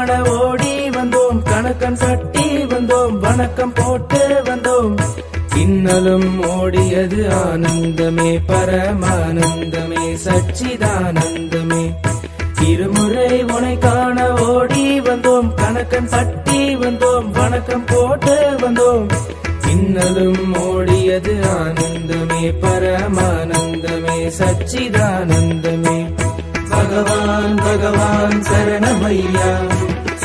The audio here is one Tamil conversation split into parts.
காண ஓடி வந்தோம் கணக்கன் கட்டி வந்தோம் வணக்கம் போட்டு வந்தோம். இன்னலும் ஓடியது ஆனந்தமே பரமானந்தமே சச்சிதானந்தமே. இருமுறை உனை காண ஓடி வந்தோம் கணக்கன் தட்டி வந்தோம் வணக்கம் போட்டு வந்தோம். இன்னலும் ஓடியது ஆனந்தமே பரமானந்தமே சச்சிதானந்தமே. பகவான் பகவான் சரணமையா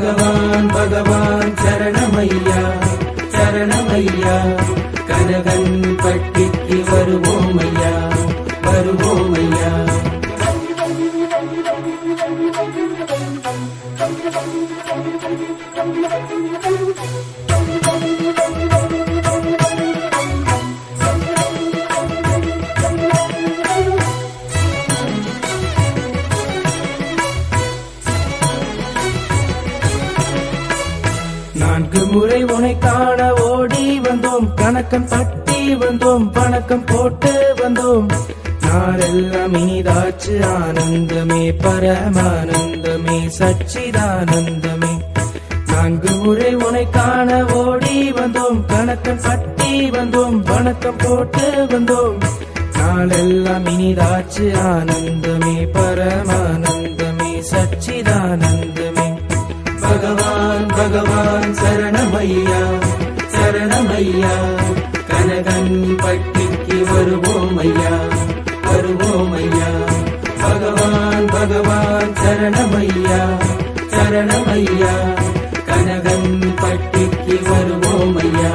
பகவான் பகவான் சரணமையா சரணமையா கனகன் ஆனந்தமே பரமானந்தமே சச்சிதானந்தமே. நான்கு முறை உனை காண ஓடி வந்தோம் கணக்கம் பட்டி வந்தோம் வணக்கம் போட்டு வந்தோம். நாளெல்லாம் இனிதாச்சு ஆனந்தமே பரமானந்தமே சச்சிதானந்தமே. பகவான் பகவான் சரணமையா சரணமையா. கனகன் பட்டிக்கு வருவோம் ஐயா வருவோம் ஐயா. பகவான் சரணமையா சரணமையா கனகன் பட்டிக்கு வருவோமையா.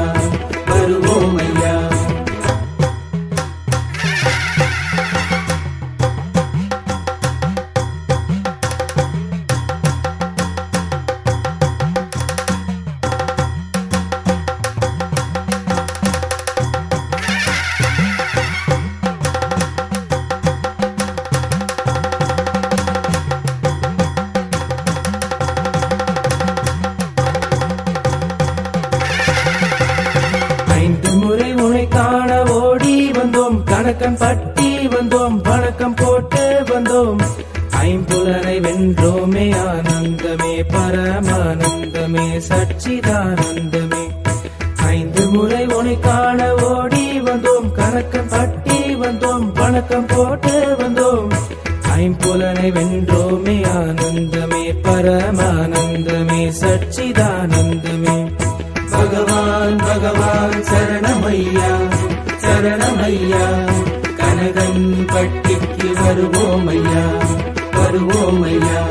வருவோம் ஐயா வருவோம் ஐயா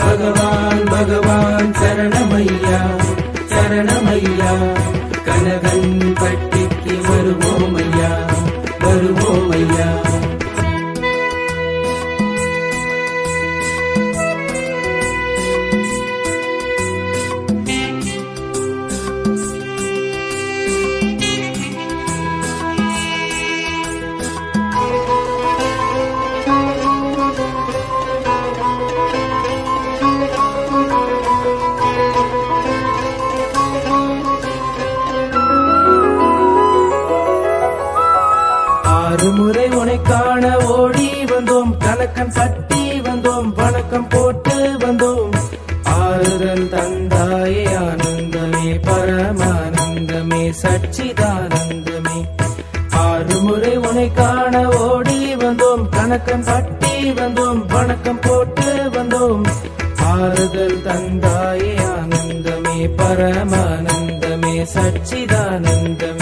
பகவான் பகவான் சரணமையா சரணமையா. கனகன் பட்டிக்கு வருவோம் ஐயா வருவோம் ஐயா வந்தோம் கணக்கன் வந்தோம் வணக்கம் போட்டு வந்தோம். ஆறுதல் தந்தாயே ஆனந்தமே பரமானந்தமே சச்சிதானந்தமே. ஆறு முறை உனை காண ஓடி வந்தோம் கணக்கம் பட்டி வந்தோம் வணக்கம் போட்டு வந்தோம். ஆறுதல் தந்தாயே ஆனந்தமே பரமானந்தமே சச்சிதானந்தமே.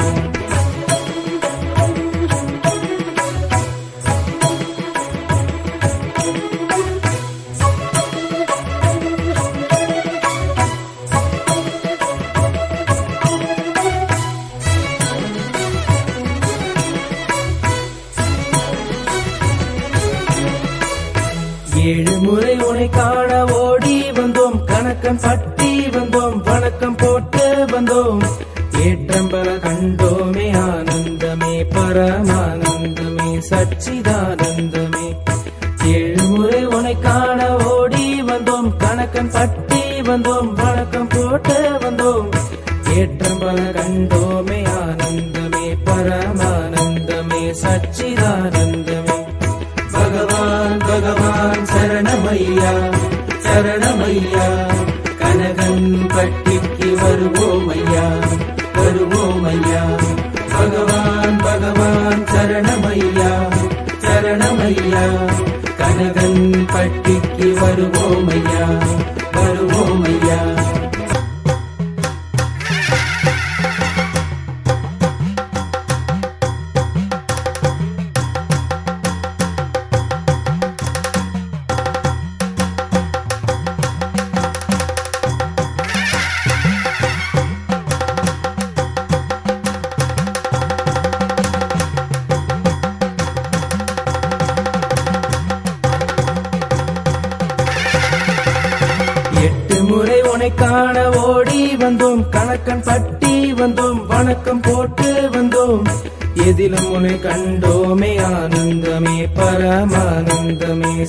கணக்கன் பட்டி கனகன் பட்டிக்கு வருவோமையா வருவோமையா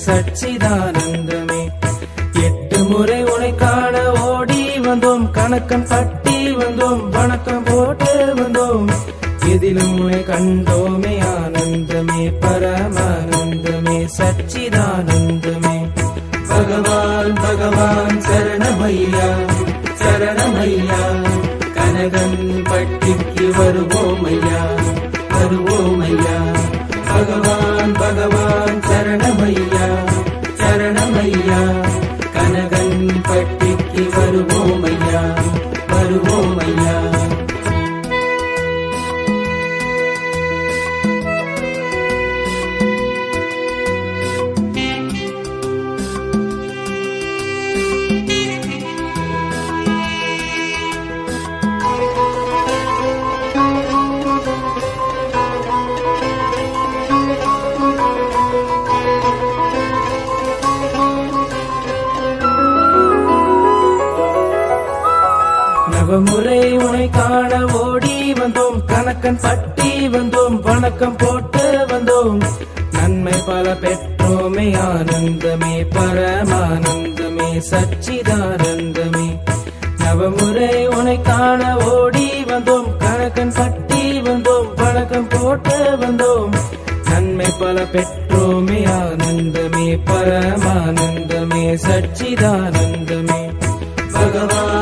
சச்சிதானந்தமே. எட்டு முறை உனை காண ஓடி வந்தோம். கணக்கம் தட்டி வந்தோம். வணக்கம் போட்டு வந்தோம். எதிலும் உனை கண்டோமே ஆனந்தமே. பரமானந்தமே. சச்சிதானந்தமே. பகவான் பகவான் சரணமையா சரணமையா. கனகன் பட்டிக்கு வருவோமையா வருவோமையா. பகவான் நவமுறை உனை காண ஓடி வந்தோம். கணக்கன் பட்டி வந்தோம். வணக்கம் போட்டு வந்தோம். நன்மை பல பெற்றோமே ஆனந்தமே பரமானந்தமே சச்சிதானந்தமே. நவமுறை உனை காண ஓடி வந்தோம். கணக்கன் பட்டி வந்தோம். வணக்கம் போட்டு வந்தோம். நன்மை பல பெற்றோமே ஆனந்தமே பரமானந்தமே சச்சிதானந்தமே. பகவான்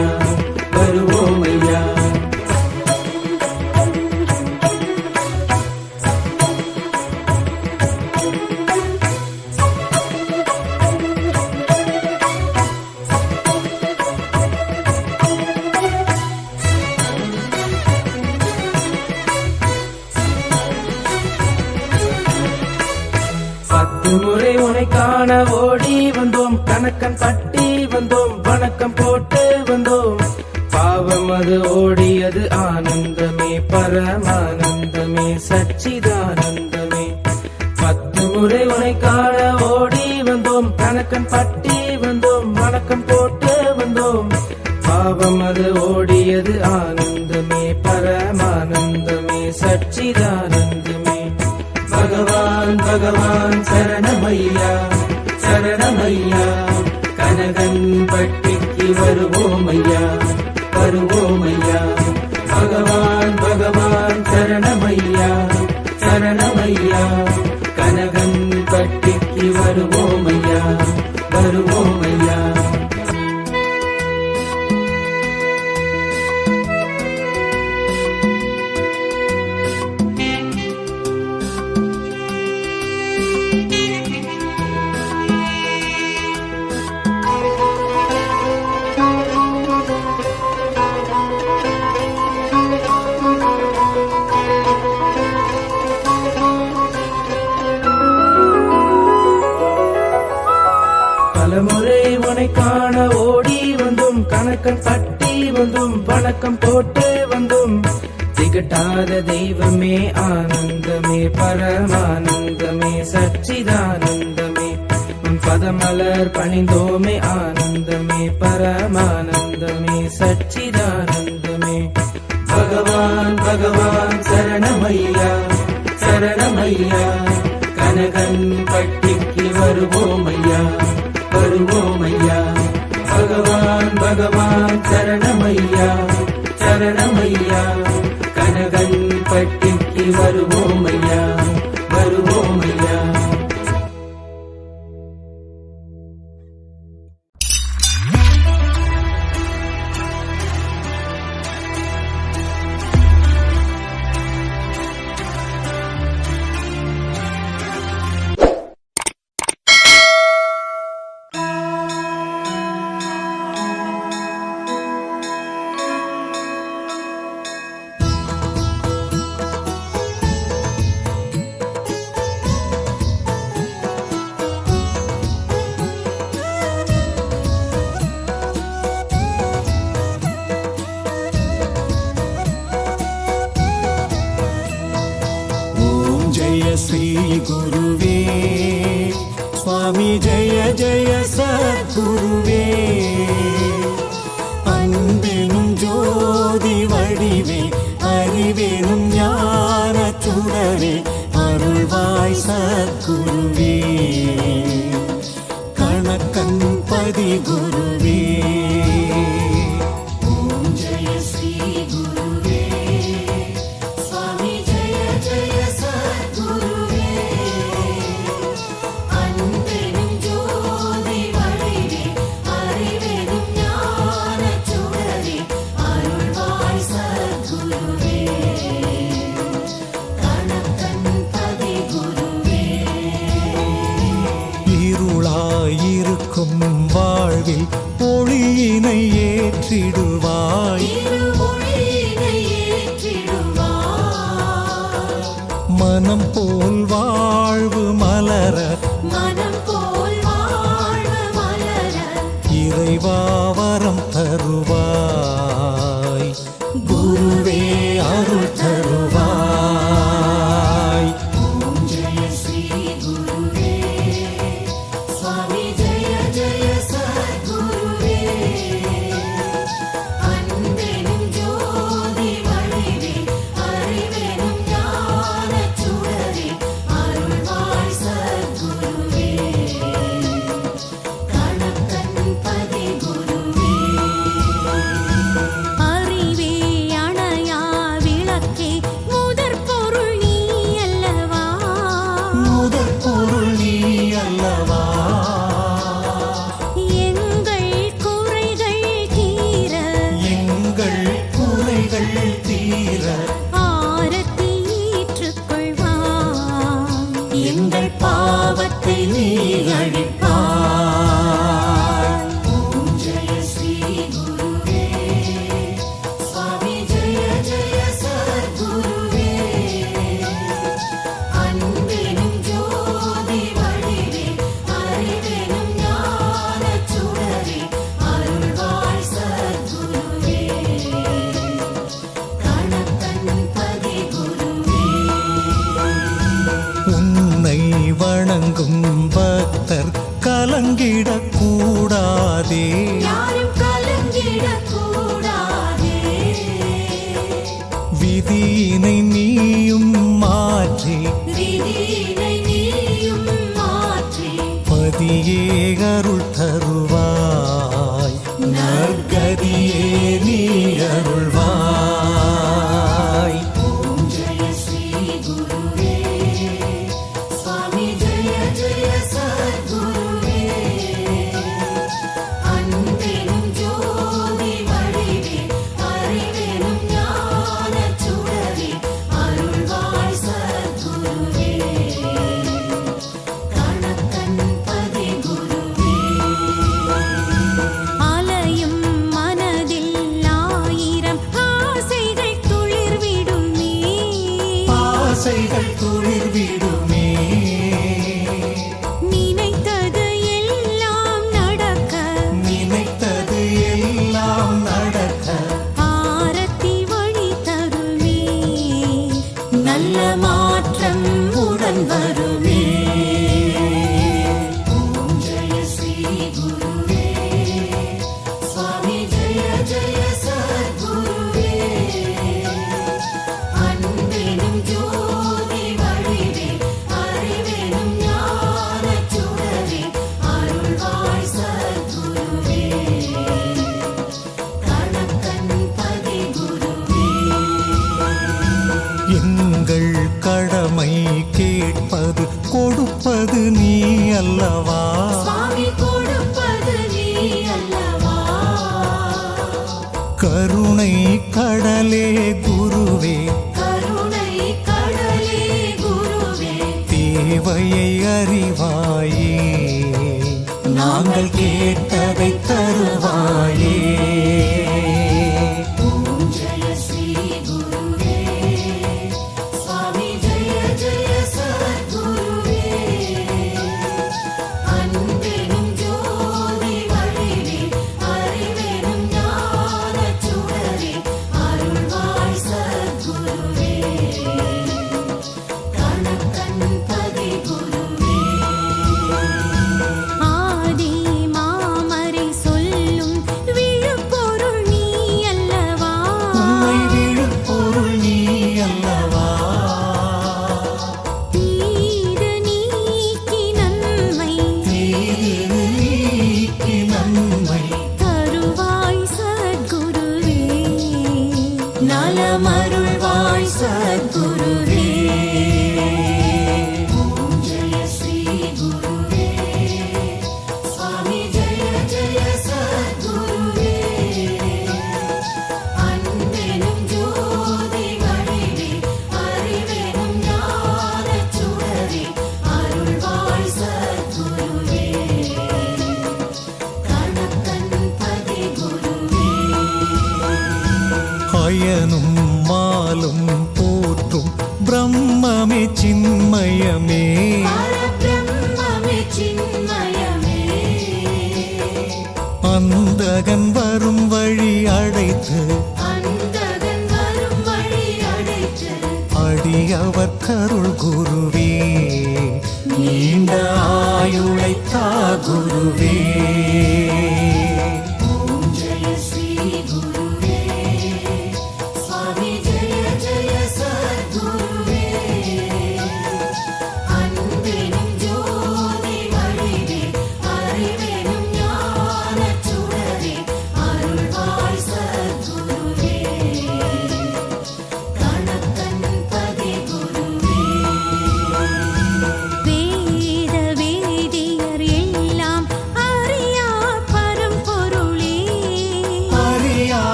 பரமானந்தமே சச்சிதானந்தமே. பகவான் பகவான் சரணமையா சரணமையா. கனகன் பட்டிக்கு வருவோமையா வருவோமையா. பகவான் பகவான் சரணமையா சரணமையா. கனகன் பட்டிக்கு வருவோமையா. முறை உனை காண ஓடி வந்தோம் கணக்கம் தட்டி வந்தோம் வணக்கம் போட்டு வந்தோம். திகட்டாத தெய்வமே ஆனந்தமே பரமானந்தமே சச்சிதானந்தமே. உன் பதமலர் பணிந்தோமே ஆனந்தமே பரமானந்தமே சச்சிதானந்தமே. பகவான் பகவான் சரணமையா சரணமையா. கனகன் பட்டிக்கு வருவோமையா? வருவோமையா பகவான் பகவான் சரணமையா? சரணமையா? கனகன் பட்டிக்கு வருவோமையா வருவோமையா? ఉన్నది గురువే.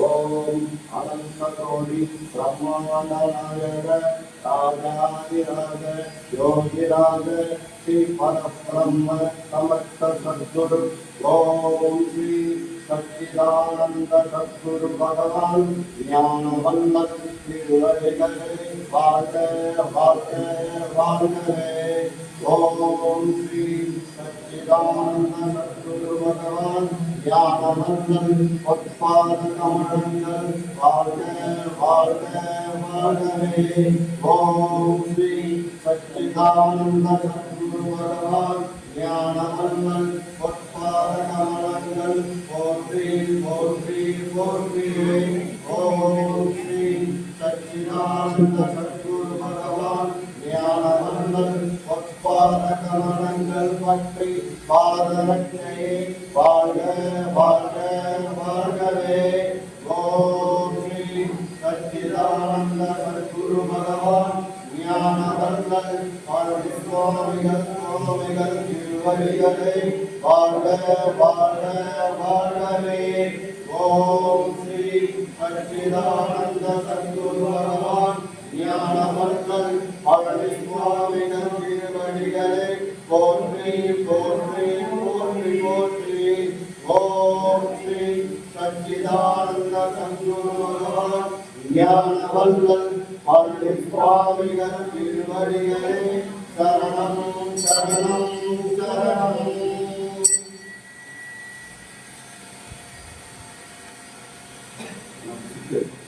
ஓம் அனந்தகோடி பிரம்மாண்டநாயக ராஜாதிராஜ யோகிராஜ ஸ்ரீ பரபிரம்ம சமஸ்த சத்குரு ஓம் ஸ்ரீ சச்சிதானந்த சத்குரு பகவான் ஞான வல்லத் திருவடிகளே வாழ்க ஸ்ரீ சச்சிதானந்த சத்குரு பகவான் ஞானமந்தன் பொற்பாத கமலங்கள் போற்றி போற்றி போற்றி ஓம் ஸ்ரீ சச்சிதானந்த சத்குரு பகவான் ஞானமந்தன் பொற்பாத கமலங்கள் பற்றி பாதரட்சையே வாழ்க வாழ்க வாழ்கவே. ஓம் ஸ்ரீ சச்சிதானந்த குரு பகவான் ஞானவர்கள் பழனி சுவாமிகள் சுவாமிகள் திருவடிகளை. வாழ்க வாழ்க வாழ்கவே. ஓம் ஸ்ரீ சச்சிதான Good.